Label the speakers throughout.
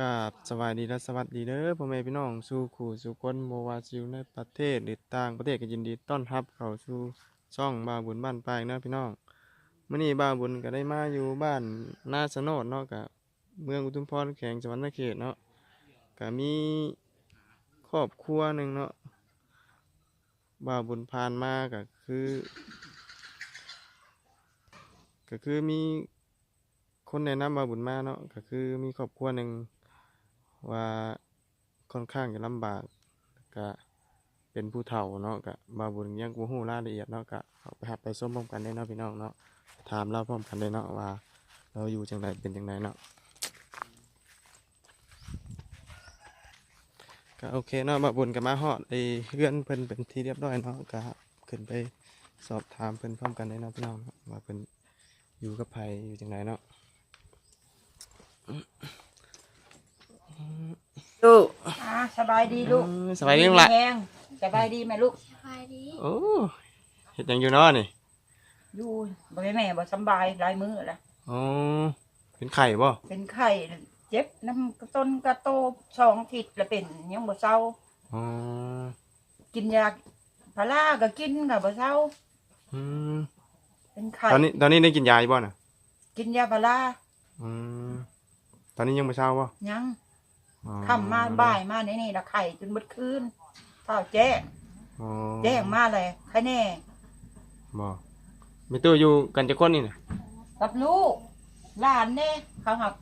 Speaker 1: กับสวัสดีและสวัสดีเด้อพ่อแม่พี่น้องสู่ขู่สู่คนบ่ว่าสิอยู่ในประเทศหรือต่างประเทศก็ยินดีต้อนรับเข้าสู่ช่องบาบุญบ้านปลายนะพี่น้องมื้อนี้บาบุญก็ได้มาอยู่บ้านนาสนดเนาะกับเมืองอุทุมพรแขวงจังหวัดนครเขตเนาะก็มีครอบครัวหนึ่งเนาะบาบุญผ่านมาก็คือ ก็คือมีคนแนะนำบาบุญมาเนาะก็คือมีครอบครัวหนึ่ง ว่าค่อนข้างจะลำบากก็เป็นผู้เฒ่าเนาะก็บาบุญยังบ่ฮู้รายละเอียดเนาะก็เอาไปหับไปส้มพร้อมกันได้เนาะพี่น้องเนาะถามเราพร้อมกันได้เนาะว่า เราอยู่จังไดเป็นจังไดเนาะก็โอเคเนาะบาบุญก็มาฮอดไอ้เฮือนเพิ่นเป็นที่เรียบร้อยเนาะก็ขึ้นไปสอบถามเพิ่นพร้อมกันได้เนาะพี่น้องเนาะว่าเพิ่นอยู่กับไผอยู่จังไดเนาะ
Speaker 2: ลูกอ่าสบายดีลูก
Speaker 1: เออสบายดีมั้งล่ะ
Speaker 2: แห้งสบายดีไหมลูก
Speaker 3: สบายดี
Speaker 1: โอ้เฮ็ดหยังอยู่เนาะนี่
Speaker 2: อยู่บ่ให้แม่บ่สำบายหลายมื้อละ
Speaker 1: อ๋อเป็นไข่บ่
Speaker 2: เป็นไข้เจ็บน้ำกระต้นกระโตสองอาทิศแล้วเป็นยังบ่เศร้า
Speaker 1: อ๋อ
Speaker 2: กินยาพาราก็กินก็บ่เศร้า
Speaker 1: อืม
Speaker 2: เป็นไข้
Speaker 1: ตอนนี้ตอนนี้ได้กินยาอยู่บ่น่ะ
Speaker 2: กินยาพารา
Speaker 1: อืมตอนนี้ยังบ่เช้าบ่
Speaker 2: ยัง
Speaker 1: อ๋อ
Speaker 2: ค่ำมาบ่ายมาในนี่ละไข้จนหมดคืนเฝ้าแจ้ง
Speaker 1: อ๋อ
Speaker 2: แจ้งมาเลยใครแน่
Speaker 1: บ่มีตู้อยู่กันจักคนนี่น่ะ
Speaker 2: กับลูกหลานแน่เขาหัก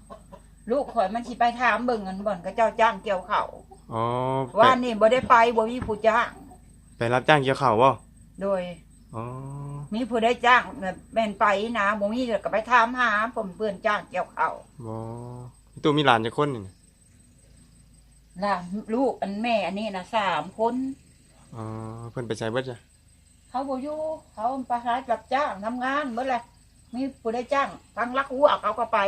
Speaker 2: ลูกข่อยมันสิไปถามเบิ่งเงินบ่อนก็เจ้าจ้างเกี่ยวข้าว
Speaker 1: อ๋อไป
Speaker 2: ว่านี่บ่ได้ไปบ่มีผู้จ้าง
Speaker 1: ไปรับจ้างเกี่ยวข้าวบ่
Speaker 2: โดย
Speaker 1: อ๋อ
Speaker 2: มีผู้ได้จ้างแบบแม่นไปนะบ่มีก็ไปถามหาผมเพื่อนจ้างเกี่ยวข้าว
Speaker 1: บ่มีตู้มีหลานจักคนนี่น่ะ
Speaker 2: ล่ะลูกอันแม่อันนี้นะสามคน
Speaker 1: อ๋อเพิ่นไปใช้เบิดจ้ะ
Speaker 2: เขาบ่อยู่เขาไปหารับจ้างทำงานเมื่อไรมีผู้ได้จ้างทางลักหัวเขาก็ไป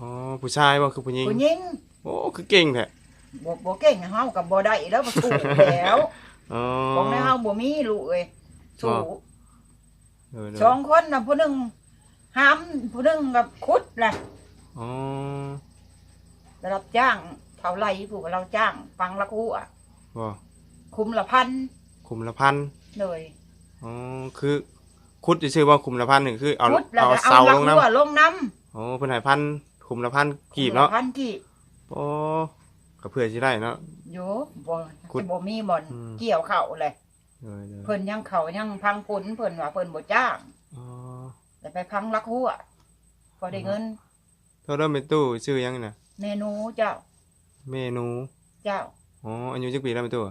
Speaker 1: อ๋อผู้ชายบ่คือผู้หญิง
Speaker 2: ผู้หญิง
Speaker 1: โอ้คือเก่งแท้
Speaker 2: บ่บ่เก่งเฮากับบ่ได้แล้วบ่สู้แล้ว
Speaker 1: อ๋อ
Speaker 2: ของในเฮาบ่มีลูกเอ้ยสู้
Speaker 1: เออเด้อ
Speaker 2: สองคนน่ะผู้หนึงหามผู้หนึงกับขุดแหละ
Speaker 1: อ๋อ
Speaker 2: ได้รับจ้าง เท่าไหร่ผู้ก็เราจ้าง ฟังลักหัว
Speaker 1: บ่
Speaker 2: คุมละพัน
Speaker 1: คุมละพัน
Speaker 2: เลย
Speaker 1: อ๋อคือคุดจะชื่อว่าคุมละพันหนึ่งคือเอา
Speaker 2: ขุดแล้ว
Speaker 1: เอา
Speaker 2: ก็เอา
Speaker 1: เสา
Speaker 2: ลั
Speaker 1: ล
Speaker 2: ก
Speaker 1: ง
Speaker 2: หัว
Speaker 1: น้ำ
Speaker 2: ลงน้ำ
Speaker 1: อ๋อเพิ่นให้พันคุมละพันกีบเนาะ
Speaker 2: พันกีบ
Speaker 1: โอ้ก็เพื่อสิได้เนาะ
Speaker 2: โยบ่
Speaker 1: ขุด
Speaker 2: บ่มีบ่อน
Speaker 1: อืม
Speaker 2: เกี่ยวเข่าเลย
Speaker 1: เออเด้อ
Speaker 2: เพิ่นยังเขายังพังผลเพิ่นว่าเพิ่นบ่จ้าง
Speaker 1: อ๋อ
Speaker 2: แต่ไปพังลักหัวพอได้เงิน
Speaker 1: โทษเริ่มเป็นตู้ชื่อยังนี่น่ะ
Speaker 2: เมนูเจ้า
Speaker 1: เมนู
Speaker 2: เจ้า
Speaker 1: อ๋ออายุจักปีแล้วเป็นตู้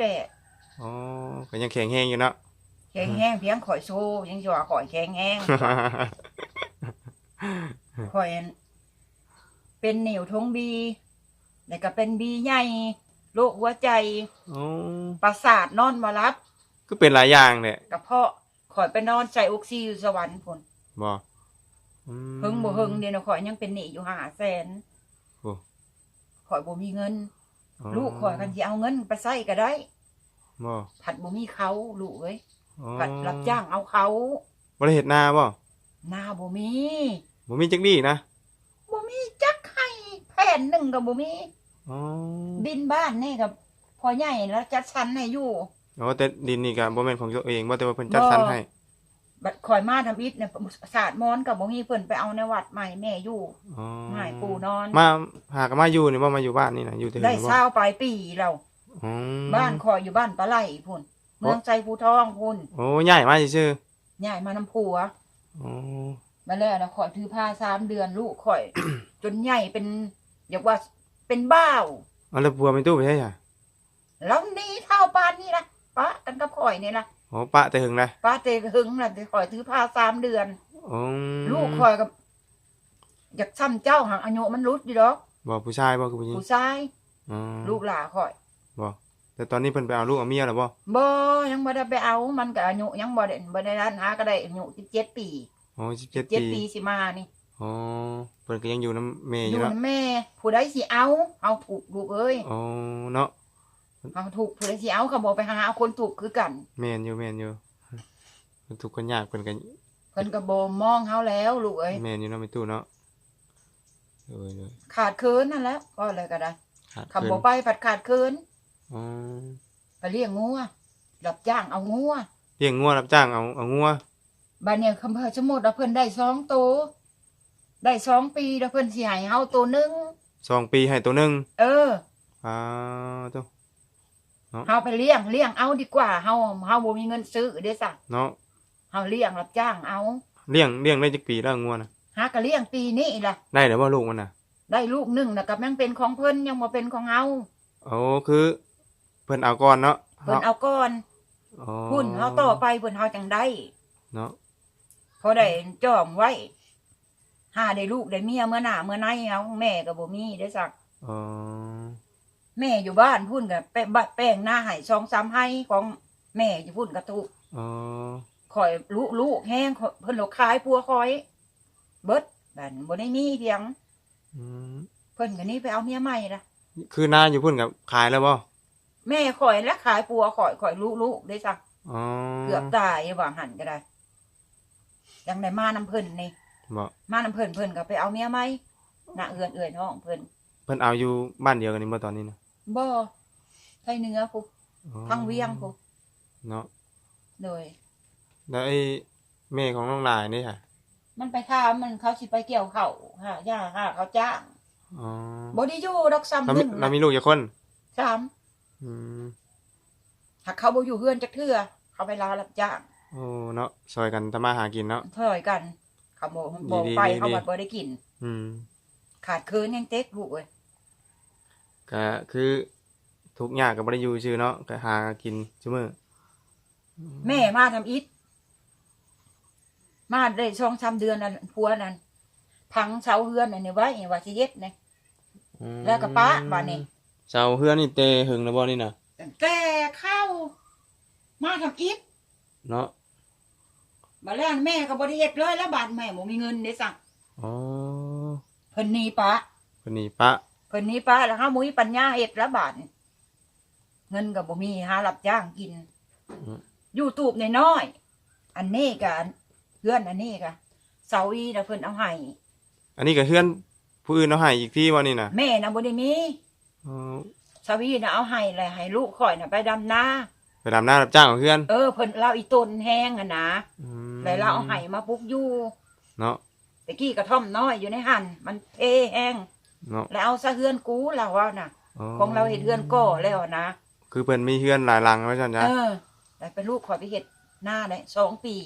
Speaker 2: 58
Speaker 1: อ๋อก็ยังแข็งแรงอยู่เนาะ
Speaker 2: แข็งแห้งเพียงข่อยโซยังสิว่าข่อยแข็งแห้ง ข่อยอันเป็นนิ่วทงบีแล้วก็เป็นบีใหญ่โรคหัวใจ
Speaker 1: อ๋อ
Speaker 2: ประสาทนอนบ่หลับ
Speaker 1: ก็เป็นหลายอย่างแหละ
Speaker 2: กระเพาะข่อยไปนอนใส่ออกซิอยู่สวรรค์พุ่น
Speaker 1: บ่อืม
Speaker 2: เฮิงบ่เฮิงเดี๋ยวนะข่อยยังเป็นหนี้อยู่ห้าแสน
Speaker 1: โอ้
Speaker 2: ข่อยบ่มีเงิน
Speaker 1: อ๋อ
Speaker 2: ลูกข่อยกันสิเอาเงินไปใช้ก็ได้
Speaker 1: บ่
Speaker 2: ผัดบ่มีเขาลูกเอ้ย
Speaker 1: อ๋อ
Speaker 2: ผัดรับจ้างเอาเขา
Speaker 1: บ่ได้เฮ็ดนาบ่
Speaker 2: หน้าบ่มี
Speaker 1: บ่มีจักดีนะ
Speaker 2: บ่มีจักให้แผ่นหนึ่งก็บ่มี
Speaker 1: อ๋อ
Speaker 2: ดินบ้านนี่กับพ่อใหญ่แล้วจัดสรรให้อยู่
Speaker 1: อ๋อแต่ดินนี่ก็บ่แม่นของตัวเองบ่แต่ว่าเพิ่นจัดสรรให้
Speaker 2: บัดข่อยมาทำอิฐเนี่ยศาสตร์มอนก็บ่มีเพิ่นไปเอาในวัดใหม่แม่อยู่
Speaker 1: อ๋อ
Speaker 2: ง่ายปูนอน
Speaker 1: มาหากนมาอยู่นี่บ่มาอยู่บ้านนี่นะอยู่แต่
Speaker 2: ได้
Speaker 1: นี่บ่
Speaker 2: เศร้าปลายปีแล้ว
Speaker 1: อ๋อ
Speaker 2: บ้านข่อยอยู่บ้านปลาไหลพุ่น เมืองใจภูทองพุ่น
Speaker 1: โอ้ใหญ่มากซื่อ
Speaker 2: ใหญ่มาน้ำผัว
Speaker 1: ๆอ๋อ
Speaker 2: มาแล้วนะข่อยถือผ้าสามเดือนลูกข่อย จนใหญ่เป็นอยากว่าเป็นบ้าว
Speaker 1: เอาแล้วปัวเป็นตู้ไปใช่จ้ะ
Speaker 2: แล้วหนี้เท่าปานนี่ละปะกันกับข่อยนี่ละ
Speaker 1: อ๋อปะแต่หึงนะ
Speaker 2: ป้าเตะหึงน่ะแต่ข่อยถือผ้าสามเดือน
Speaker 1: อ๋อ
Speaker 2: ลูกข่อยกับอยากซ้ำเจ้าหางอายุมันรุดอยู่ดอก
Speaker 1: บ่ผู้ชายบ่คือผู้หญิง
Speaker 2: ผู้ชาย
Speaker 1: อ๋อ
Speaker 2: ลูกหลาข่อย
Speaker 1: บ่แต่ตอนนี้เพิ่นไปเอาลูกเอาเมียแล้วบ่
Speaker 2: บ่ยังบ่ได้ไปเอามันก็อายุยังบ่ได้บ่ได้ร้านหาก็ได้อายุ17ปี
Speaker 1: อ๋อ17
Speaker 2: 7
Speaker 1: ปี
Speaker 2: ปีสิมานี่
Speaker 1: อ๋อเพิ่นก็ยังอยู่นํแม่อ
Speaker 2: อยู่ยู่
Speaker 1: เนาะ
Speaker 2: นำแม่ ผู้ใดสิเอา เอาถูกลูกเอ้ย
Speaker 1: อ๋อเนาะ
Speaker 2: เอาถูกผู้ใดสิเอาเขาบ่ไปหาเอาคนถูกคือกัน
Speaker 1: แม่นอยู่แม่นอยู่เพิ่นทุกข์คนยากเพิ่นก็
Speaker 2: เพิ่นก็บ่มองเฮาแล้วลูกเอ้ย
Speaker 1: แม่นอยู่เนาะเป็นตู้เนาะโดยโดย
Speaker 2: ขาดเคินนั่นแหละก็เลยก็ได้
Speaker 1: ขาด
Speaker 2: คำ
Speaker 1: เกิน
Speaker 2: บ่ไปผัดขาดเคิน
Speaker 1: อ๋อ
Speaker 2: ไปเลี้ยงงัวรับจ้างเอางัว
Speaker 1: เลี้ยงงัวรับจ้างเอาเอางัว
Speaker 2: บัดเนี่ยคำเพิ่นสมมุติว่าเพิ่นได้สองโตวได้สองปีแล้วเพิ่นสิให้เฮาตัวหนึง
Speaker 1: สองปีให้ตัวหนึง
Speaker 2: เออ
Speaker 1: อ่าตัว
Speaker 2: เฮาไปเลี้ยงเลี้ยงเอาดีกว่าเฮาเฮาบ่มีเงินซื้อเด้ซะ
Speaker 1: เนาะ
Speaker 2: เฮาเลี้ยงรับจ้างเอา
Speaker 1: เลี้ยงเลี้ยงได้จักปีแล้วงัวน่ะ
Speaker 2: หาก็เลี้ยงปีนี้ล่ะ
Speaker 1: ได้แล้วบ่ลูกมันน่ะ
Speaker 2: ได้ลูกหนึงน่ะก็ยังเป็นของเพิ่นยังบ่เป็นของเฮา
Speaker 1: โอ้คือเพิ่นเอาก่อนเนาะ
Speaker 2: เพิ่นเอาก่อน
Speaker 1: อ๋อ
Speaker 2: พุ่นเฮาต่อไปเพิ่นเฮาจังได้
Speaker 1: เนาะ
Speaker 2: พอได้จอมไว้หาได้ลูกได้เมียเมื่อหน้าเมื่อในเอาแม่ก็บ่มีได้สัก
Speaker 1: อ๋อ
Speaker 2: แม่อยู่บ้านพุ่นกับแป้งบะแป้งหน้าให้สองสามให้ของแม่อยู่พุ่นกระตุก
Speaker 1: อ๋อ
Speaker 2: คอยลูกลูกแห้งข้อยเพิ่นเราขายพัวคอย เบิดบันบ่ได้มีเพียง
Speaker 1: อืม
Speaker 2: เพิ่นก็นี้ไปเอาเมียใหม่ละ
Speaker 1: คือหน้าอยู่พุ่นกับขายแล้วบ่
Speaker 2: แม่คอยและขายปัวคอยคอยลูกลูกได้สัก
Speaker 1: อ๋อ
Speaker 2: เกือบตายว่าหันก็ได้ยังได้มาน้ำเพิ่นนี่
Speaker 1: บ่
Speaker 2: มาน้ำเพิ่นเพิ่นก็ไปเอาเมียใหม่หน้าเอือนเอื่อยน้องเพิ่น
Speaker 1: เพิ่นเอาอยู่บ้านเดียวกันนี่บ่ตอนนี้นะ
Speaker 2: บ่ไทยเหนื้อพุ
Speaker 1: อ๋อ
Speaker 2: พังเวียงพุ
Speaker 1: เนาะ
Speaker 2: โดย
Speaker 1: แล้วไอ้แม่ของน้องลายนี่ค่ะ
Speaker 2: มันไปถามมันเขาสิไปเกี่ยวเขาหาย่าหาเขาจ้าง
Speaker 1: อ๋อ
Speaker 2: บ่ได้อยู่ดอกซ้ำ
Speaker 1: เรา
Speaker 2: ห
Speaker 1: มี
Speaker 2: นึ่ง
Speaker 1: เรามีลูกกี่คน
Speaker 2: สาม
Speaker 1: อืม
Speaker 2: หากเขาบ่อยู่เฮือนจักเทื่อเขาไปลารับจ้าง
Speaker 1: โอ้เนาะซอยกันทำมาหากินเนาะ
Speaker 2: ถอยกันเขาบ่บ่
Speaker 1: ดีๆ
Speaker 2: ไป
Speaker 1: ดีๆ
Speaker 2: เขาบัดบ่ได้กิน
Speaker 1: อืม
Speaker 2: ขาดคืนยังเต็กลูกเอ้ย
Speaker 1: ก็คือทุกอย่างก็บ่ได้อยู่ชื่อเนาะก็หากินซุมื้อ
Speaker 2: แม่มาทำอิฐมาได้ช่องชามเดือนนั้นพัวนั้น พังเสาเฮือนอันนี้ไว้ว่าสิเฮ็ดนี่
Speaker 1: อืม
Speaker 2: แล้วก็ป๊าบัดนี้
Speaker 1: เสาเฮือนนี่เตหึงแล้วบ่นี่น่ะ
Speaker 2: แต่เข้า มาทำอิฐ
Speaker 1: เนาะ
Speaker 2: บัดแล้วแม่ก็บ่ได้เฮ็ดเลยแล้วบาดแม่บ่มีเงินได้สั่ง
Speaker 1: อ๋อ
Speaker 2: เพิ่นหนีปะ
Speaker 1: เพิ่นนี่ปะ
Speaker 2: เพิ่นหนี้ป้าแล้วเฮามุ้ยปัญญาเฮ็ดละบาทนี่เงินก็บ่มีหารับจ้างกินอยู่ตูบน้อยๆอันนี้ก็อันเพื่อนอันนี้ก็เสาอีน่ะเพิ่นเอาให้
Speaker 1: อันนี้ก็เฮือนผู้อื่นเอาให้อีกที่บ่นี่น่ะ
Speaker 2: แม่น่ะบ่ได้มี
Speaker 1: อ๋อ
Speaker 2: เสาอีน่ะเอาให้เลยให้ลูกข่อยน่ะไปดำนา
Speaker 1: ไปดำหน้ารับจ้างของเฮือน
Speaker 2: เออเพิ่นเราอีต้นแห้งอะนะ
Speaker 1: อืม
Speaker 2: แล้วเราเอาให้มาปลูกอยู่
Speaker 1: เนาะ
Speaker 2: ตะกี้กระท่อมน้อยอยู่ในหั่นมันเทแห้ง
Speaker 1: เนาะ
Speaker 2: แล้วเอาซะเฮือนกูเราว่าน่ะ ของเราเฮ็ดเฮือนก่อแล้วนะ
Speaker 1: คือเพิ่นมีเฮือนหลายหลังไว้ซั่นจ้ะ
Speaker 2: เออแต่เป็นลูกขอยไปเห็ดหน้าได้สองปี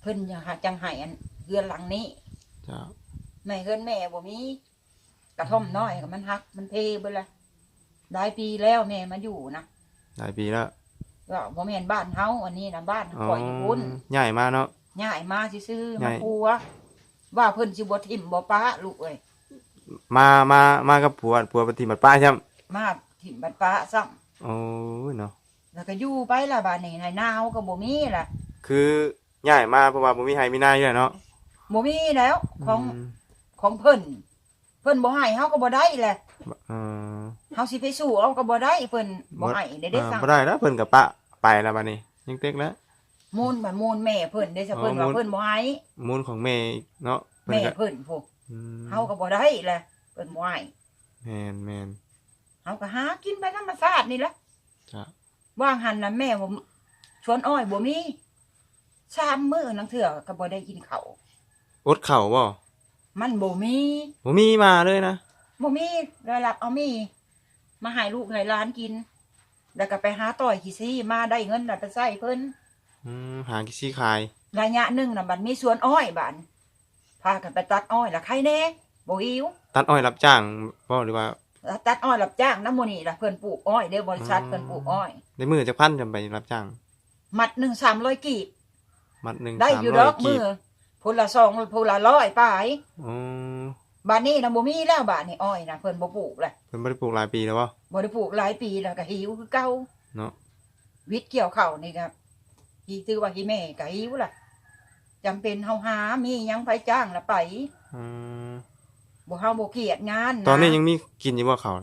Speaker 2: เพิ่นอยากหาจังไห้อันเรือนหลังนี้
Speaker 1: จ้ะ
Speaker 2: แม่เฮือนแม่บ่มีกระท่อมน้อยก็มันฮัก มันเพเบิดละหลายปีแล้วแม่มาอยู่นะ
Speaker 1: หลายปีแล้ว
Speaker 2: ก็บ่แม่นบ้านเฮาอันนี้นะบ้านข่อยอยู่พุ่น
Speaker 1: ใหญ่มากเนาะ
Speaker 2: ย้ายมาซื่อๆ
Speaker 1: ย้ามา
Speaker 2: ยปัว ว่าเพิ่นสิบ่ทิ่มบ่ป้าลูกเอ้ย
Speaker 1: มามามากับผัวผัวปฏิบัติป้าใช่ไหม
Speaker 2: มาทิ่มบัดป้าซ้ํ
Speaker 1: โอ้ยเนาะ
Speaker 2: แล้วก็อยู่ไปละบ้านนี้ให้หน้าเฮาก็บ่มีล่ะ
Speaker 1: คือใหญ่มาเพราะว่าบ่มีไห้มีหน้าอยู่แล้วเนาะ
Speaker 2: บ่มีแล้วของ
Speaker 1: ม
Speaker 2: ของเพิ่นเพิ่นบ่ให้เฮาก็บ่ได้แหละ
Speaker 1: เออ
Speaker 2: เฮาสิไปสู้เอาก็บ่ได้เพิ่นบ่ให้ได้ได้
Speaker 1: อ่า
Speaker 2: สั่ง
Speaker 1: บ่ได้แล้วเพิ่นกับปะไปแล้วบัดนี้ยังเต็กแล้ว
Speaker 2: มูลบัดมูลแม่เพิ่นได้ซะเพิ่น
Speaker 1: อ๋อ
Speaker 2: ว่า
Speaker 1: มูล
Speaker 2: เพิ่นบ่ให้
Speaker 1: มูลของแม่อีกเนาะเพิ่น
Speaker 2: แม่
Speaker 1: ก็
Speaker 2: เพิ่นพวก
Speaker 1: อืม
Speaker 2: เฮาก็บ่ได้แหละเพิ่นบ่ให้
Speaker 1: แม่นแม่น
Speaker 2: เฮาก็หากินไปธรรมชาตินี่แหละ
Speaker 1: จ้ะ
Speaker 2: ว่างหันน่ะแม่ผมชวนอ้อยบ่มีชามมื้อนังเถื่อก็บ่ได้กินข้าว
Speaker 1: อดข้าวบ่
Speaker 2: มันบ่มี
Speaker 1: บ่มีมาเลยนะ
Speaker 2: บ่มีได้รับเอามี มาให้ลูกให้หลานกิน แล้วก็ไปหาต่อยขี้ซี่มาได้เงินน่ะไปใช้เพิ่น
Speaker 1: อืมหากิซี่ขาย
Speaker 2: ระยะหนึ่งน่ะมันมีสวนอ้อยบาน พากันไปตัดอ้อยละใครแน่บ่หิว
Speaker 1: ตัดอ้อยรับจ้างบ่หรือว่า
Speaker 2: ตัดอ้อยรับจ้างน้ำโมนี่ละเพิ่นปลูกอ้อยเด้อบริษัท
Speaker 1: อ๋อ
Speaker 2: เพิ่นปลูกอ้อย
Speaker 1: ได้มือจักพันจำไปรับจ้าง
Speaker 2: มัดหนึ่งสามร้อยกีบ
Speaker 1: มัดหนึง
Speaker 2: ได้อยู่ดอก
Speaker 1: 300
Speaker 2: มือพูละสองพูละร้อยปลาย
Speaker 1: อ๋อ
Speaker 2: บ้านนี้นะบ่มีแล้วบ้านนี้อ้อยนะเพิ่นบ่ปลูกเลย
Speaker 1: เพิ่นบ่ได้ปลูกหลายปีแล้วบ่
Speaker 2: บ่ได้ปลูกหลายปีแล้วก็หิวคือเก่า
Speaker 1: เนาะ
Speaker 2: วิทย์เกี่ยวข้าวนี่ครับที่ตื้อว่าที่แม่ก็หิวล่ะ จำเป็นเฮาหา มีหยังไปจ้างละไป
Speaker 1: อืม
Speaker 2: บ่เฮาบ่เกียดงานะ
Speaker 1: ตอนนี้ยังมีกินอยู่บ่เขาว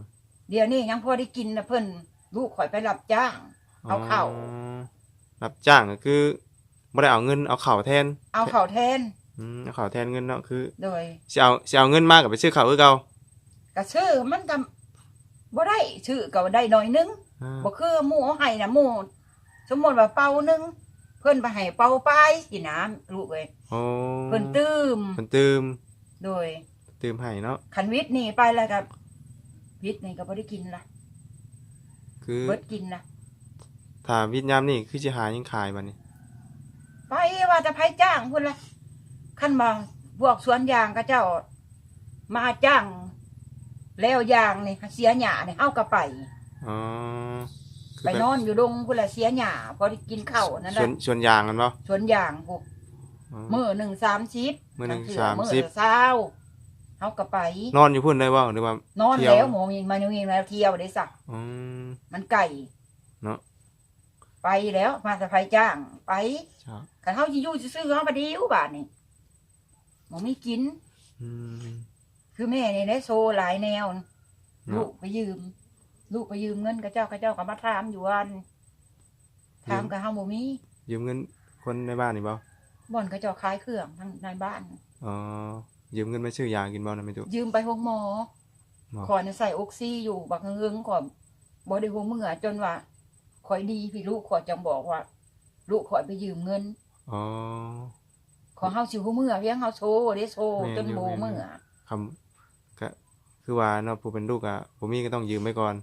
Speaker 2: เดี๋ยวนี้ยังพอได้กินนะเพิ่นลูกข่อยไปรับจ้าง เอาข้าว
Speaker 1: อ๋อรับจ้างก็คือบ่ได้เอาเงินเอาข้าวแทน
Speaker 2: เอาข้าวแทน
Speaker 1: อืมเอาข้าวแทนเงินเนาะคือ
Speaker 2: โดย
Speaker 1: สิเอาสิเอาเงินมาก็ไปซื้อข้าวคือเก่า
Speaker 2: ก็ชื่อมันก็บ่ได้ชื่อก็ได้น้อยนึง
Speaker 1: อ่า
Speaker 2: บ่คือหมู่เอาให้นะหมู่สมมุติว่าเป่าหนึงเพิ่นไปให้เป่าไปสินะลูกเอ้ย
Speaker 1: โอ้
Speaker 2: เพิ่นตื้ม
Speaker 1: เพิ่นตืม
Speaker 2: โดย
Speaker 1: ตืมให้เนาะ
Speaker 2: คันวิทย์นี่ไปแล้วก็วิทย์นี่ก็บ่ได้กินละ
Speaker 1: คือ
Speaker 2: เบิดกินละ
Speaker 1: ถ้าวิทยามนี่คือสิหายังขายบัดนี้
Speaker 2: ไปว่าจะไผจ้างพุ่นละคันบ่พวกสวนยางก็เจ้า มาจ้างแล้วยางนี่เสียหญ้านี่เฮาก็ไป
Speaker 1: อ๋อคือ
Speaker 2: ไปนอนอยู่ดงพุ่นละเสียหญ้าพอได้กินข้าวนั่น
Speaker 1: ส่ว
Speaker 2: น่ะ
Speaker 1: นส่วนยางกันบ่
Speaker 2: สวนยางพวก
Speaker 1: อ๋อ
Speaker 2: มื้อหนึ่งสามสิบ
Speaker 1: มื้อหนึ่ง
Speaker 2: บเทื่
Speaker 1: สาม
Speaker 2: มื้อ
Speaker 1: สิบ
Speaker 2: เช้าเฮาก็ไป
Speaker 1: นอนอยู่พุ่นได้บ่หรือว่า น
Speaker 2: อน
Speaker 1: เที่ยว
Speaker 2: แล้วหมอมีมาอยู่นี่มาเที่ยวได้สัก
Speaker 1: อืม
Speaker 2: มันไก่
Speaker 1: เนาะ
Speaker 2: ไปแล้วมาสะพายจ้างไป
Speaker 1: ครับ
Speaker 2: คันเฮาสิอยู่ซื่อๆเฮาบ่ดีอยู่บาดนี่หมอมีกิน
Speaker 1: อืม
Speaker 2: คือแม่นี่ได้โซหลายแนว
Speaker 1: เนาะ
Speaker 2: ลูกไปยืม ลูกไปยืมเงินกับเจ้ากับเจ้าก็มาถามอยู่วันถามกับเฮาบ่มี
Speaker 1: ยืมเงินคนในบ้านนี่บ่
Speaker 2: บ่อนกับเจ้าขายเครื่องทั้งในบ้าน
Speaker 1: อ๋อยืมเงินมาซื้อยากินบ่นะแม่ตุ
Speaker 2: ยืมไปห้องหมอ
Speaker 1: หมอ
Speaker 2: ขอยน่ะใส่ออกซิอยู่บักเฮิงๆก่อนบ่ได้ฮู้เมื่อจนว่าข่อยดีพี่ลูกข่อยจังบอกว่า ลูกข่อยไปยืมเงิน
Speaker 1: อ๋อ
Speaker 2: ขอเฮาสิฮู้เมื่อเพียงเฮาโชว์ได้โชว์
Speaker 1: แม่น
Speaker 2: จน
Speaker 1: อยู่
Speaker 2: โบ
Speaker 1: แม่นอยู่
Speaker 2: เมื่อ
Speaker 1: คำก็คือว่าเนาะผู้เป็นลูกอะบ่มีก็ต้องยืมไว้ก่อน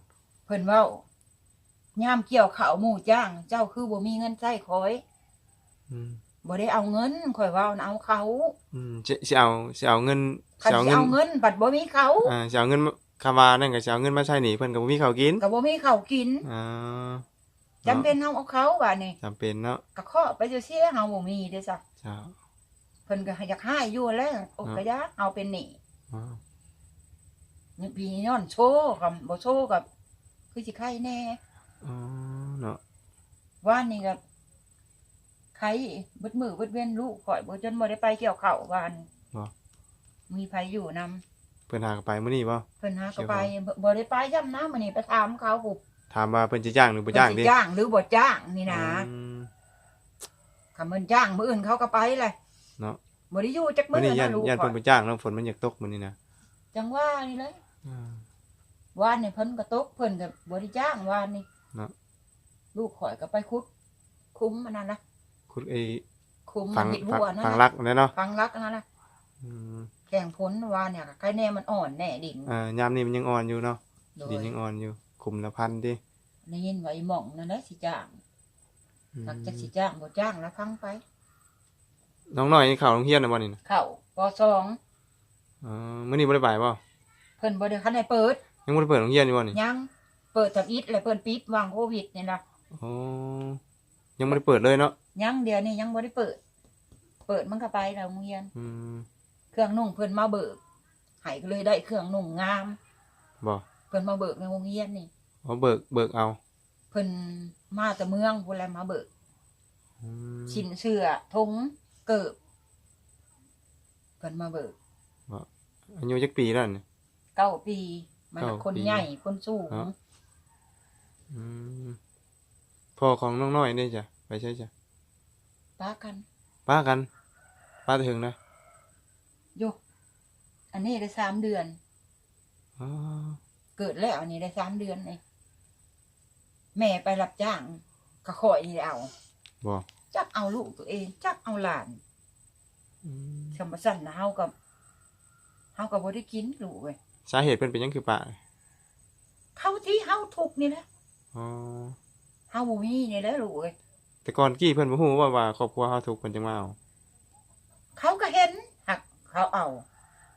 Speaker 2: เพิ่นเว้ายามเกี่ยวข้าวหมู่จ้าง เจ้าคือบ่มีเงินใช้ข่อย
Speaker 1: อืม
Speaker 2: บ่ได้เอาเงินข่อยเว้าน่ะเอาเขา
Speaker 1: อืมสิสิเอาสิเอาเงิน
Speaker 2: คัน
Speaker 1: สิเอา
Speaker 2: สิ
Speaker 1: เงิน
Speaker 2: เอาเงินบัดบ่มีเขา
Speaker 1: อ่าสิเอาเงินมาคำว่านั่นก็สิเอาเงินมาใช้หนี้เพิ่นก็บ่มีข้าวกิน
Speaker 2: ก็บ่มีข้าวกิน
Speaker 1: อ่า
Speaker 2: จำเป็นเฮาเอาเขาบาดนี้
Speaker 1: จำเป็นเนาะ
Speaker 2: ก็เคาะไปเสียๆเฮาบ่มีเด้อซะ
Speaker 1: เจ้า
Speaker 2: เพิ่นก็อยากให้อยู่แล้วโอ้
Speaker 1: อ่า
Speaker 2: ก็อยากเอาเป็นหนี้
Speaker 1: อ๋อ
Speaker 2: นี่พี่ย้อนโชว์กับบ่โชว์กับ คือสิไข่แน่
Speaker 1: อ๋อเนาะ
Speaker 2: ว่านนี่ก็ไข่เบิดมือเบิดเว้นลูกข่อยบ่จนบ่ได้ไปเกี่ยวข้าววาน
Speaker 1: บ่
Speaker 2: มีไผอยู่นำ
Speaker 1: เพิ่นหากนไปมื้อนี้บ่
Speaker 2: เพิ่นหาก็ไปบ่บ่ได้ไปย่ำน้ำมื้อนี้ไปถามเขาปุ๊บ
Speaker 1: ถามว่าเพิ่นสิจ้างหรือบ่จ้าง
Speaker 2: เพิ่น
Speaker 1: ดิ
Speaker 2: สิจ้างหรือบ่จ้างนี่นะ
Speaker 1: อืม
Speaker 2: คำเพิ่นจ้างมื้ออื่นเขาก็ไปเลย
Speaker 1: เนาะ
Speaker 2: บ่ได้อยู่จักมื้
Speaker 1: มื้อ
Speaker 2: อ
Speaker 1: นี้ยั
Speaker 2: นะ
Speaker 1: น
Speaker 2: ลูก
Speaker 1: ยัน
Speaker 2: ข่
Speaker 1: เพิ่
Speaker 2: อนย
Speaker 1: บ่จ้างเนาะฝนมันอยากตกมื้อนี้นะ
Speaker 2: จังว่านี่เลย
Speaker 1: อ่า
Speaker 2: วานนี่เพิ่นก็ตกเพิ่นก็บ่ได้จ้างวานนี่
Speaker 1: เนาะ
Speaker 2: ลูกข่อยก็ไปคุด คุ้มมันนั่นนะ
Speaker 1: คุณไอ้
Speaker 2: คุ้ม
Speaker 1: ฟัง
Speaker 2: เห็ด
Speaker 1: ฟั
Speaker 2: หั
Speaker 1: ง
Speaker 2: วนั่น
Speaker 1: ฟัง
Speaker 2: นะ
Speaker 1: รักนั่นเนาะ
Speaker 2: ฟังรักนั่นนะ
Speaker 1: อืม
Speaker 2: แข่งพ้นวานเนี่ยก็ใครแน่มันอ่อนแน่ดิ่ง
Speaker 1: อ่ายามนี้มันยังอ่อนอยู่เนาะ
Speaker 2: โด
Speaker 1: ดิ
Speaker 2: ย
Speaker 1: นยังอ่อนอยู่คุมละพันดิ
Speaker 2: ได้ยินว่าอีหม่องนั่นแหละสิจ้าง
Speaker 1: อืม
Speaker 2: ทักจะสิจ้างบ่จ้างแล้วพังไป
Speaker 1: น้องน้อยนี่เข้าโรงเรียนน่ะบ่นี่นะ
Speaker 2: เข้าปสอง
Speaker 1: อ๋อมื้อนี้บ่ได้ไปบ่
Speaker 2: เพิ่นบ่ได้คันให้เปิด
Speaker 1: ยังบ่ได้เปิดโรงเรียนอยู่บ่นี่
Speaker 2: ยังเปิดทับอิดแล้วเพิ่นปิดวางโควิดนี่นะ
Speaker 1: อ๋อยังบ่ได้เปิดเลยเนาะ
Speaker 2: ยังเดี๋ยวนี้ยังบ่ได้เปิด เปิดมันก็ไปแล้วโรงเรียน
Speaker 1: อืม
Speaker 2: เครื่องนุ่งเพิ่นมาเบิกให้ก็เลยได้เครื่องนุ่งงาม
Speaker 1: บ่
Speaker 2: เพิ่นมาเบิกในโรงเรียนนี่
Speaker 1: อ๋อเบิกเบิกเอา
Speaker 2: เพิ่นมาแต่เมืองพุ่นแหละมาเบิก
Speaker 1: อืม
Speaker 2: ชิ้นเสื้อทงเกิบเพิ่นมาเบิก
Speaker 1: อายุจักปีแล้วนี่
Speaker 2: เก้าปี มัน
Speaker 1: เก้า
Speaker 2: คน
Speaker 1: ปี
Speaker 2: ใหญ่คนสูง
Speaker 1: เนาะอืมพ่อของน้องน้อยนี่จ้ะไปใช่จ้ะ
Speaker 2: ป้ากัน
Speaker 1: ป้ากันป้าถึงนะ
Speaker 2: โยอันนี้ได้สามเดือน
Speaker 1: อ๋อ
Speaker 2: เกิดแล้วอันนี้ได้สามเดือนเลยแม่ไปรับจ้างก็คอยนี่เอา
Speaker 1: บ่
Speaker 2: จักเอาลูกตัวเอง จักเอาหลาน
Speaker 1: อืม
Speaker 2: ชำสั่นนะเฮากับเฮากับบ่ได้กินลูกเว้ย
Speaker 1: สาเหตุเพิ่นเป็นหยังคือป้า
Speaker 2: เขาที่เฮาทุกข์นี่แหละ
Speaker 1: อ๋อ
Speaker 2: เฮาบ่มีนี่แหละลูกเว้ย
Speaker 1: แต่ก่อนกี้เพิ่นบ่ฮู้ว่าว่าครอบครัวเฮาทุกข์เพิ่นจังมาเอา
Speaker 2: เขาก็เห็นหักเขาเอา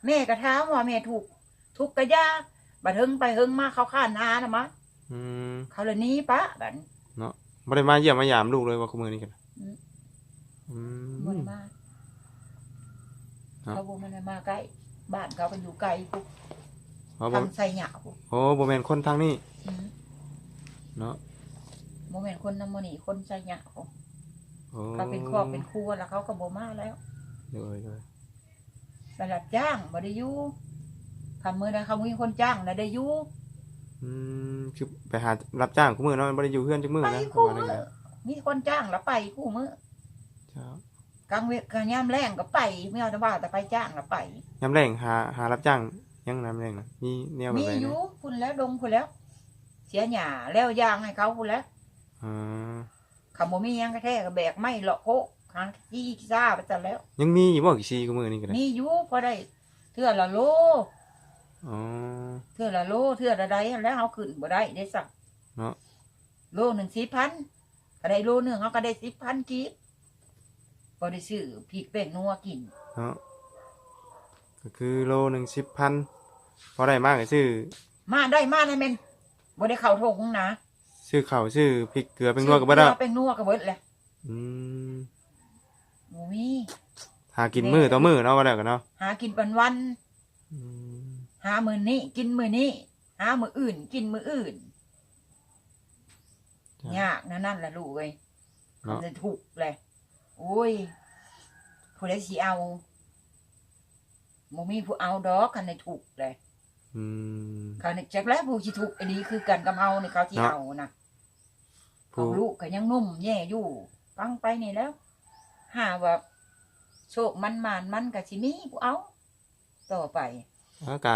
Speaker 2: แม่ก็ถามว่าแม่ถูกทุกข์กะยาบัดเฮิงไปเฮิงมาเขาข้านหานะมะ
Speaker 1: อืม
Speaker 2: เขาเลยหนี้ปะบัด
Speaker 1: บ่ได้มาเยี่ยมมายามลูกเลยว่าคุมื้อนี้กัน
Speaker 2: อืม
Speaker 1: อื
Speaker 2: บ่
Speaker 1: ม
Speaker 2: ได้มา
Speaker 1: ครับ
Speaker 2: เขาบ่มาได้มาใกล้บ้านเขาเป็นอยู่ไกลปุ๊บ
Speaker 1: อ๋อบ่
Speaker 2: ทางใส่หยาปุ๊บ
Speaker 1: โอ้บ่แม่นคนทางนี้
Speaker 2: อืม
Speaker 1: เนาะ
Speaker 2: บ่แม่นคนนำมื้อนี้คนใส่หยาปุ๊บ
Speaker 1: โอ้
Speaker 2: เขาเป็นครอบเป็นครัวแล้วเขาก็บ่มาแล้ว
Speaker 1: เลยเลย
Speaker 2: ไปรับจ้างบ่ได้อยู่คำมื้อใดเขามีคนจ้างแล้วได้อยู่
Speaker 1: อืมคือไปหารับจ้างคุมื้อเนาะบ่ได้อยู่เฮือนจักมื้อ
Speaker 2: ไป
Speaker 1: นะ
Speaker 2: คู่
Speaker 1: ว่านั่น
Speaker 2: มื้อ
Speaker 1: น่ะ
Speaker 2: มีคนจ้างแล้วไปคู่มื้อ
Speaker 1: เจ้า
Speaker 2: กลางเวกกลางยามแรงก็ไปไม่เอาแต่ว่าแต่ไปจ้างก็ไป
Speaker 1: ยามแรงหาหารับจ้าง ยังน้ำแรงน่ะมีแนวแบบ
Speaker 2: มี
Speaker 1: ไหน
Speaker 2: อ
Speaker 1: นะ
Speaker 2: ยู่พุ่นแล้วดงพุ่นแล้ว เสียหญ้าแล้วยางให้เขาพุ่นแล้ว
Speaker 1: อ๋อ
Speaker 2: คำบ่มีหยังกระแทกก็แบกไม่เลาะโคกหางจี้ซ่าไปซะแล้ว
Speaker 1: ยังมีอยู่บ่กี่ชีกูมือนี่ก็ได้
Speaker 2: มีอยู่พอได้เทื่อละโล
Speaker 1: อ๋อ
Speaker 2: เทื่อละโลเทื่อละใดแล้วเขาขึ้นบ่ได้ได้สัก
Speaker 1: เนาะ
Speaker 2: โลหนึ่งสี่พันก็ได้โลหนึ่งเขาก็ได้สิบพันกีบพอได้ซื้อพริกแป้งนัวกิน
Speaker 1: เนาะก็คือโลหนึ่งสิบพัน พอได้มากก็ซื้อ
Speaker 2: มาได้มาได้แม่นบ่ได้เข้าทงนะ
Speaker 1: ซื้อข้าวซื้อพริกเกลือเป็นนัวกับบ่ได้
Speaker 2: ซื้อเกลือเป็นนัวกับเบิดแหละ
Speaker 1: อืม
Speaker 2: โอ้ย
Speaker 1: หากินมือต่อมือเนาะบ่ได้กันเนาะ
Speaker 2: หากินเป็นวัน
Speaker 1: อืม
Speaker 2: หามือนี้กินมือนี้หามืออื่น กินมืออื่น
Speaker 1: จ้ะ
Speaker 2: ยากนะนั่นแหละลูกเอ้ย
Speaker 1: เนาะ
Speaker 2: มันจะถูกเลยโอ้ยผู้ใดสิเอาบ่มีผู้เอาดอกคันได้ถูกเลย
Speaker 1: อืม
Speaker 2: คันได้จักแล้วผู้สิถูกอันนี้คือกันกับเฮานี่เขาสิ
Speaker 1: เนาะ
Speaker 2: เอานะ
Speaker 1: ผู้
Speaker 2: เอาลูกก็ยังนุ่มแย่อยู่ฟังไปนี่แล้วหาว่าโชคมันมานมันก็สิมีผู้เอา ต่อไป
Speaker 1: แล้วก็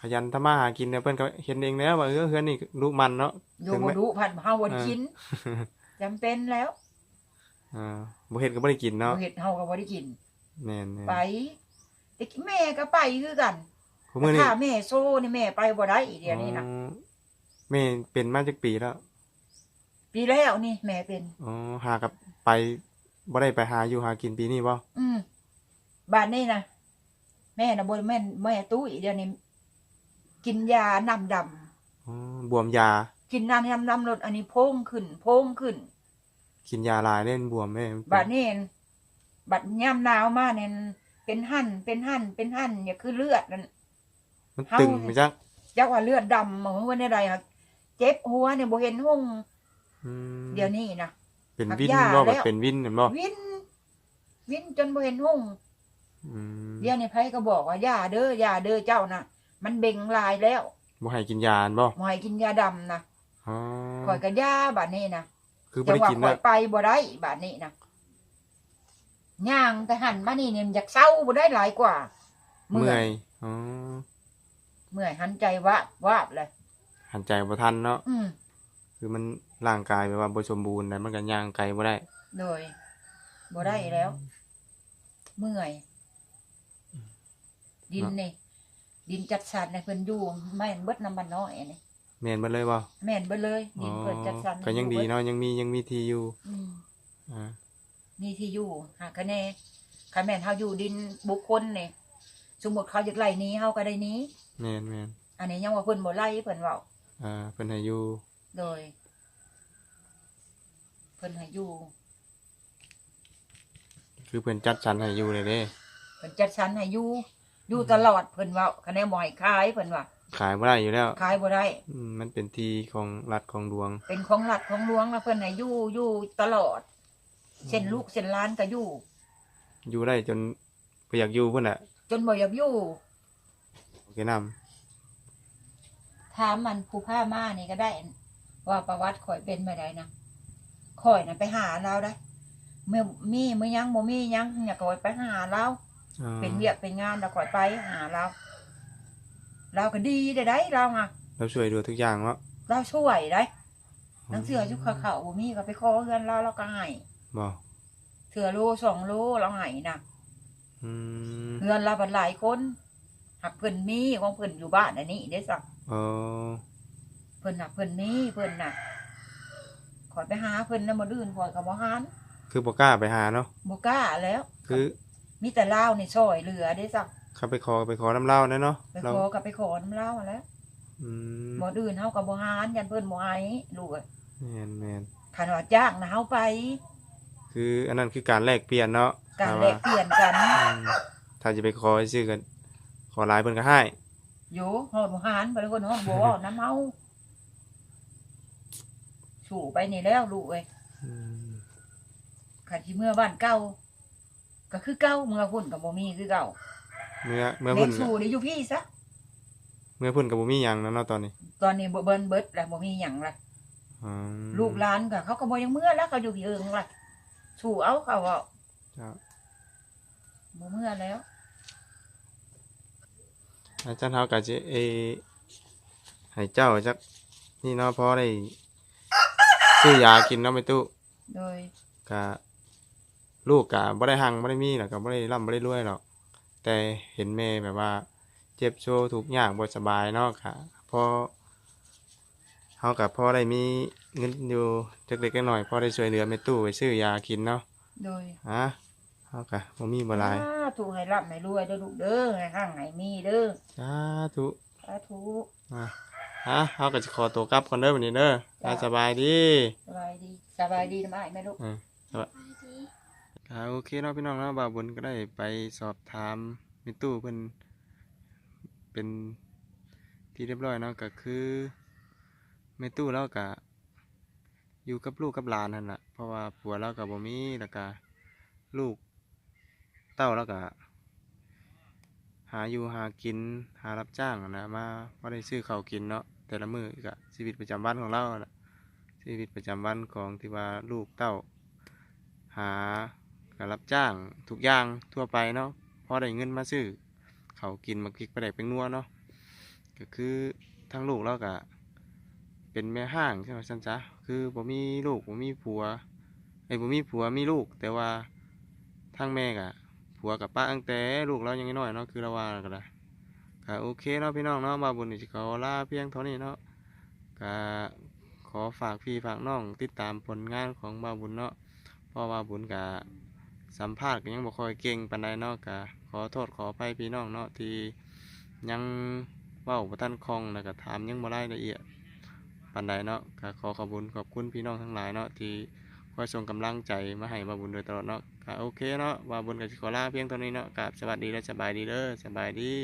Speaker 1: ขยันทำมาหากินเนี่ยเพิ่นก็เห็นเองแล้วว่าเออเฮือนนี่ลูกมันเนาะ
Speaker 2: อยู่
Speaker 1: ถึง
Speaker 2: บ่
Speaker 1: แม้
Speaker 2: รู้พันเฮาบ่ได้
Speaker 1: อ่า
Speaker 2: กินจำเป็นแล้ว
Speaker 1: อ่าบ่เฮ็ดก็บ่ได้กินเนาะ
Speaker 2: บ่เฮ็ดเฮาก็บ่ได้กิน
Speaker 1: แม่นๆ
Speaker 2: ไปแต่แม่ก็ไปคือกัน
Speaker 1: ผู้มื้อนี้
Speaker 2: ถ้าแม่โซ่นี่แม่ไปบ่ได้เดี๋ยวนี้นะ
Speaker 1: อ๋อแม่เป็นมาจักปีแล้ว
Speaker 2: ปีแล้วนี่แม่เป็น
Speaker 1: อ๋อหากับไปบ่ได้ไปหาอยู่หากินปีนี้บ่
Speaker 2: อืมบ้านนี่นะแม่นะบ่แม่นแม่ตุ้ยเดี๋ยวนี้กินยาน้ำดำ
Speaker 1: อ๋อบวมยา
Speaker 2: กินน้ำน้ำดำลดอันนี้โพงขึ้นโพงขึ้น
Speaker 1: กินยาหลายเล่นบวมแม่มันเป็น
Speaker 2: บัดนี้บัดย่ำหนาวมาเนี่ยเป็นหั่นเป็นหั่นเป็นหั่นอย่าคือเลือดนั่น
Speaker 1: มัน
Speaker 2: เฮา
Speaker 1: ตึงไปจัก
Speaker 2: จักว่าเลือดดำเหมือนวันใดครับเจ็บหัวเนี่ยบ่เห็นห้อง
Speaker 1: อืม
Speaker 2: เดี๋ยวนี้นะ
Speaker 1: เป็น
Speaker 2: หัก
Speaker 1: วิน
Speaker 2: ยา
Speaker 1: บ่แบบ
Speaker 2: แล้ว
Speaker 1: เป็นวินเห็นบ่
Speaker 2: วินวินจนบ่เห็นห้อง
Speaker 1: อืม
Speaker 2: เดี๋ยวนี้ไผก็บอกว่าอย่าเด้ออย่าเด้อเจ้านะมันเบ่งลายแล้ว
Speaker 1: บ่ให้กินยาอันบ่
Speaker 2: บ่ให้กินยาดำนะ
Speaker 1: อ๋อ
Speaker 2: ข่อยก็ยาบัดนี้นะ
Speaker 1: คือบ่
Speaker 2: จั
Speaker 1: ได้
Speaker 2: ว่า
Speaker 1: กิน
Speaker 2: ข่อ
Speaker 1: แล้
Speaker 2: ยวไปบ่ได้บัดนี้นะย่างแต่หันมานี่เนี่ยอยากเศร้าบ่ได้หลายกว่า
Speaker 1: เมื่อยอ๋อ
Speaker 2: เมื่อยหันใจวาบวาบเลย
Speaker 1: หันใจบ่ทันเนาะ
Speaker 2: อืม
Speaker 1: คือมันร่างกายแบบว่าบ่สมบูรณ์นะมันก็ย่างไกลบ่ได้
Speaker 2: โดยบ่ได้แล้ว เมื่อย ดินนี่ดินจัดสรรในเพิ่นอยู่แม่นเบิดน้ำมันน้อยนี่
Speaker 1: แม่นเบ่เลยบ่
Speaker 2: แม่นเบิดเลย
Speaker 1: อ๋
Speaker 2: ดิ
Speaker 1: อน
Speaker 2: เพิ่นจัดสรร
Speaker 1: ก็ยังดีเนาะยังมียังมีที่อยู่
Speaker 2: อืม
Speaker 1: อ่า
Speaker 2: มีที่อยู่หากคะแนนคันแม่นเฮาอยู่ดินบุคคลนี่สมมุติเขาอยากไล่หนี้เฮาก็ได้หนี้
Speaker 1: แม่นแม่น
Speaker 2: อันนี้ยังว่าเพิ่นบ่ไล่เพิ่นเว้า
Speaker 1: อ่าเพิ่นให้อยู่
Speaker 2: โดย เพิ่นให้อยู่
Speaker 1: คือเพิ่นจัดสรรให้อยู่เลยเด้
Speaker 2: เพิ่นจัดสรรให้อยู่อยู่ตลอดเพิ่นเว้าคะแนนบ่ให้ขายเพิ่นว่า
Speaker 1: ขายบ่ได้อยู่แล้ว
Speaker 2: ขายบ่ได้
Speaker 1: อืมมันเป็นที่ของรัฐของหลวง
Speaker 2: เป็นของรัฐของหลวงแล้วเพิ่นให้อยู่อยู่ตลอดเส้นลูกเส้นหล้านก็อยู่
Speaker 1: อยู่ได้จนบ่อยากอยู่พุ่นน่ะ
Speaker 2: จนบ่อยากอยู่
Speaker 1: โอเคนำ
Speaker 2: ถามมันผู้ผ้ามานี่ก็ได้ ว่าประวัติข่อยเป็นไปได้นะข่อยน่ะไปหาเราได้ เมื่อมีเมื่อยังบ่มียังอยากข่อยไปหาเรา
Speaker 1: อ่า
Speaker 2: เป็นเวียกเป็นงานแล้วข่อยไปหาเรา เราก็ดีได้ได้เราอะ
Speaker 1: เราช่วยดูทุกอย่างเนาะ
Speaker 2: เราช่วยได้หนังเสือชุกเขาเขาบ่มีก็ไปขอเงินเราเราก็ให้
Speaker 1: บ่
Speaker 2: เสือโลสองโลเราให้นะ
Speaker 1: อืม
Speaker 2: เงินเราบัดหลายคน หักเพิ่นมีของเพิ่นอยู่บ้านอันนี้ได้สัก
Speaker 1: อ๋อ
Speaker 2: เพิ่นหักเพิ่นมีเพิ่นน่ะขอยไปหาเพิ่นนำบ่ดื่นขอยก็บ่หาน
Speaker 1: คือบ่กล้าไปหาเนาะ
Speaker 2: บ่กล้าแล้ว
Speaker 1: คือ
Speaker 2: มีแต่ลาวนี่ช่วยเหลือได้สัก
Speaker 1: เขาไปขอไปขอน้ำเหล้าแน่เนาะ
Speaker 2: ไป
Speaker 1: เรา
Speaker 2: ขอกับไปขอน้ำลาวแล้ว
Speaker 1: อืม
Speaker 2: บ่ดื่นเฮาก็บ่หานยันเพิ่นบ่ให้ลูกเอ้ย
Speaker 1: แม่นแม่น
Speaker 2: คันว่าจ้างนะเฮาไป
Speaker 1: คืออันนั้นคือการแลกเปลี่ยนเนาะ
Speaker 2: การแลกเปลี่ยนกัน
Speaker 1: อืมถ้าจะไปขอซื้อกัน ขอหลายเพิ่นก็ให้
Speaker 2: อยู่ฮอดบ่หานบ่ได้คนฮอดบ่เว้าน้ำเฮาสู่ไปนี่แล้วลูกเอ้ย
Speaker 1: อืม
Speaker 2: คันสิเมื่อบ้านเก่าก็คือเก่าเมื่อพุ่นก็บ่มีคือเก่า
Speaker 1: เมื่อเมื่อ
Speaker 2: แม่
Speaker 1: พุ่น
Speaker 2: นสู่นี่อยู่พี่ซะ
Speaker 1: เมื่อพุ่นก็บ่มีหยังแล้วเนาะตอนนี้
Speaker 2: ตอนนี้บ่เบิ่นเบิดแล้วบ่มีหยังละ
Speaker 1: อืม
Speaker 2: ลูกหลานก็เขาก็บ่ยังเมื่อแล้วเขาอยู่พี่เอิงล่ะสู่เอาเขาว่า
Speaker 1: เจ้า
Speaker 2: บ่เมื่อแล้ว
Speaker 1: อาจารย์เฮาก็สิเอให้เจ้าจักนี่เนาะพอได้ซื้อยากินเนาะไม่ตู้
Speaker 2: โดย
Speaker 1: ก็ลูกก็บ่ได้หังบ่ได้มีหรอกก็บ่ได้ร่ำบ่ได้รวยหรอกแต่เห็นแม่แบบว่า เจ็บโชว์ทุกอย่างบ่สบายเนาะค่ะพอเฮาก็พอได้มีเงินอยู่จักเล็กๆน้อยๆพอได้ช่วยเหลือแม่ตู้ไปซื้อยากินเนาะ
Speaker 2: โดย
Speaker 1: ฮะเฮาก็บ่มีบ่หลาย
Speaker 2: สาถูกให้ร่ำให้รวยเด้อลูกเด้อให้หั่งให้มีเด้อ
Speaker 1: สาธุ
Speaker 2: สาธุ
Speaker 1: มาฮะเฮาก็สิขอตัวกลับก่อนเด้อวันนี้เด้ออ่าสบายดี
Speaker 2: สบายดีสบายดีนะไอ้แม่ลูก
Speaker 1: อืมครับอ่าโอเคเนาะพี่น้องเนาะบ่าวบุญก็ได้ไปสอบถามมิตู้เพิ่นเป็นที่เรียบร้อยเนาะก็คือแม่ตู้เราก็อยู่กับลูกกับหลานนั่นแหละเพราะว่าผัวเราก็บ่มีแล้วก็ลูกเต้าเราก็หาอยู่หากินหารับจ้างนะมาบ่ได้ซื้อข้าวกินเนาะแต่ละมือก็ชีวิตประจำวันของเราอะล่ะชีวิตประจำวันของที่ว่าลูกเต้า หาการรับจ้างทุกอย่างทั่วไปเนาะพอได้เงินมาซื้อเขากินมาพริกไปได้เป็นนัวเนาะก็คือทั้งลูกแล้วก็เป็นแม่ห้างใช่ไหมสันจ๊ะคือผมมีลูกผมมีผัวไอ้ผมมีผัวมีลูก แต่ว่าทั้งแม่กะ ผัวกับป้าตั้งแต่ลูกเรายังน้อยเนาะคือเราว่ากันละก็โอเคเนาะพี่น้องเนาะมาบุญนี่สิขอลาเพียงเท่านี้เนาะก็ขอฝากพี่ฝากน้องติดตามผลงานของบาบุญเนาะเพราะว่าบุญกะสัมภาษณ์ก็ยังบ่ค่อยเก่งปานใดเนาะกะขอโทษขออภัยพี่น้องเนาะที่ยังเว้าบ่ทันคล่องแล้วก็ถามยังบ่รายละเอียดปานใดเนาะก็ขอขอบคุญขอบคุณพี่น้องทั้งหลายเนาะที่ คอยส่งกำลังใจมาให้มาบุญโดยตลอดเนาะโอเคเนาะบาบุญกับขอลาเพียงเท่านี้เนาะกับสวัสดีและสบายดีเด้อสบายดี